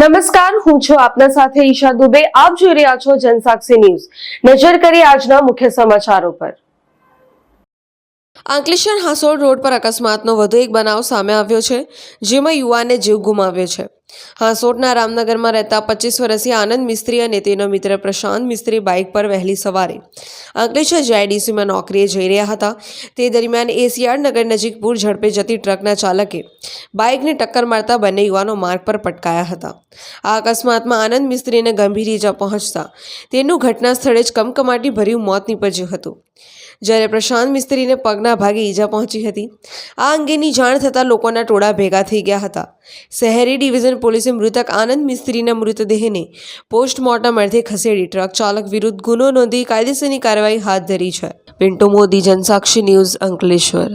નમસ્કાર, હું છું આપના સાથે ઈશા દુબે. આપ જોઈ રહ્યા છો જનસાક્ષી ન્યૂઝ. નજર કરી આજના મુખ્ય સમાચારો પર. અંકલેશ્વર હાંસોડ રોડ પર અકસ્માતનો વધુ એક બનાવ સામે આવ્યો છે, જેમાં યુવાને જીવ ગુમાવ્યો છે. હાંસોડના રામનગરમાં રહેતા પચીસ વર્ષીય આનંદ મિસ્ત્રી અને તેનો મિત્ર પ્રશાંત મિસ્ત્રી બાઇક પર વહેલી સવારે અંકલેશ્વર જેઆઈડીસીમાં નોકરીએ જઈ રહ્યા હતા. તે દરમિયાન એસીઆર નગર નજીક પૂર ઝડપે જતી ટ્રકના ચાલકે બાઇકને ટક્કર મારતા બંને યુવાનો માર્ગ પર પટકાયા હતા. આ અકસ્માતમાં આનંદ મિસ્ત્રીને ગંભીર ઈજા પહોંચતા તેનું ઘટના સ્થળે જ કમકમાટી ભર્યું મોત નીપજ્યું હતું. જ્યારે પ્રશાંત મિસ્ત્રીને પગના ભાગે ઈજા પહોંચી હતી. આ અંગેની જાણ થતાં લોકોના ટોળા ભેગા થઈ ગયા હતા. શહેરી ડિવિઝન પોલીસે મૃતક આનંદ મિસ્ત્રીના મૃતદેહને પોસ્ટમોર્ટમ અર્થે ખસેડી ટ્રક ચાલક વિરુદ્ધ ગુનો નોંધી કાયદેસરની કાર્યવાહી હાથ ધરી છે. પિન્ટુ મોદી, જનસાક્ષી ન્યૂઝ અંકલેશ્વર.